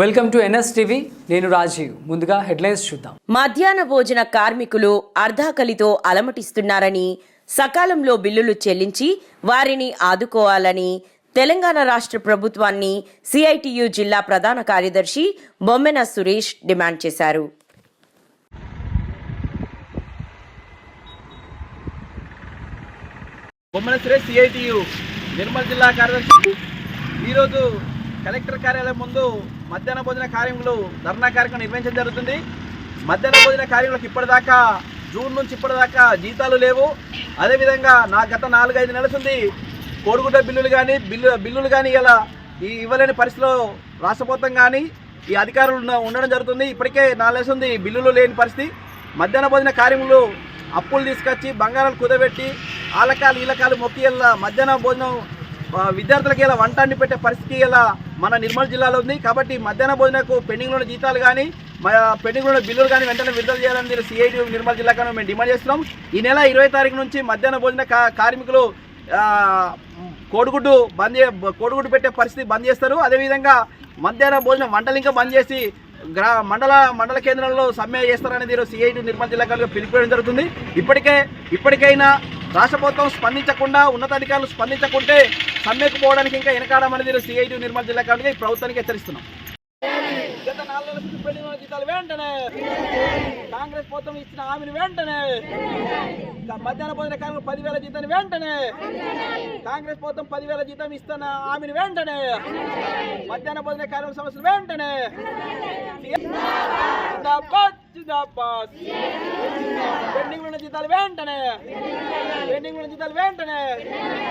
Welcome to NS TV. నేను రాజీవ్. ముందుగా headlines చూద్దాం. మధ్యాహ్న భోజన కార్మికులు అర్ధాకలితో అలమటిస్తున్నారని సకాలంలో బిల్లులు చెల్లించి వారిని ఆదుకోవాలని తెలంగాణ రాష్ట్ర ప్రభుత్వాన్ని సిఐటియు జిల్లా ప్రధాన కార్యదర్శి బొమ్మెన సురేష్ డిమాండ్ చేశారు. బొమ్మన సురేష్ సిఐటియు నిర్మల్ జిల్లా కార్యదర్శి. ఈరోజు కలెక్టర్ కార్యాలయం ముందు మధ్యాహ్న భోజన కార్యములు ధర్నా కార్యక్రమం నిర్వహించడం జరుగుతుంది. మధ్యాహ్న భోజన కార్యములకు ఇప్పటిదాకా జూన్ నుంచి ఇప్పటిదాకా జీతాలు లేవు. అదేవిధంగా నా గత నాలుగైదు నెలసింది కోడిగుడ్డ బిల్లులు కానీ బిల్లు బిల్లులు కానీ ఇలా ఈ ఇవ్వలేని పరిస్థితిలో రాష్ట్రపోతం కానీ ఈ అధికారులు ఉండడం జరుగుతుంది. ఇప్పటికే నాలుగేసింది బిల్లులు లేని పరిస్థితి. మధ్యాహ్న భోజన కార్యములు అప్పులు తీసుకొచ్చి బంగారాలు కుదబెట్టి ఆలకాలు ఈలకాలు మొక్కి ఇలా మధ్యాహ్న భోజనం విద్యార్థులకి ఇలా వంట అండి పెట్టే పరిస్థితి ఇలా మన నిర్మల్ జిల్లాలో ఉంది. కాబట్టి మధ్యాహ్న భోజనకు పెండింగ్లో ఉన్న జీతాలు కానీ పెండింగ్లో ఉన్న బిల్లులు కానీ వెంటనే విడుదల చేయాలని మీరు సిఐటి నిర్మల్ జిల్లా కానీ మేము డిమాండ్ చేస్తున్నాం. ఈ నెల ఇరవై తారీఖు నుంచి మధ్యాహ్న భోజన కార్మికులు కోడిగుడ్డు బంద్ చే కోడిగుడ్డు పెట్టే పరిస్థితి బంద్ చేస్తారు. అదేవిధంగా మధ్యాహ్న భోజనం వంటలు ఇంకా బంద్ చేసి గ్రా మండల మండల కేంద్రంలో సమ్మె చేస్తారనేది ఈరోజు సిఐటి నిర్మల్ జిల్లా కలిగి పిలిపివేయడం జరుగుతుంది. ఇప్పటికే ఇప్పటికైనా రాష్ట్ర ప్రభుత్వం స్పందించకుండా ఉన్నతాధికారులు స్పందించకుంటే సమ్మెకు పోవడానికి ఇంకా వెనకాడమనేది సిఐటి నిర్మల్ జిల్లా ఈ ప్రభుత్వానికి హెచ్చరిస్తున్నాం. గత నాలుగు నెలల జీతాలు వెంటనే. కాంగ్రెస్ ప్రభుత్వం ఇచ్చిన హామీని వెంటనే. మధ్యాహ్న భోజన కార్మికులు పదివేల జీతాన్ని వెంటనే. కాంగ్రెస్ ప్రభుత్వం పదివేల జీతం ఇస్తున్న హామీని వెంటనే. మధ్యాహ్న భోజన కార్మికుల సమస్యలు వెంటనే. జిందాబాద్. పెండింగ్ ఉన్న జీతాలు వెంటనే. పెండింగ్ ఉన్న జీతాలు వెంటనే.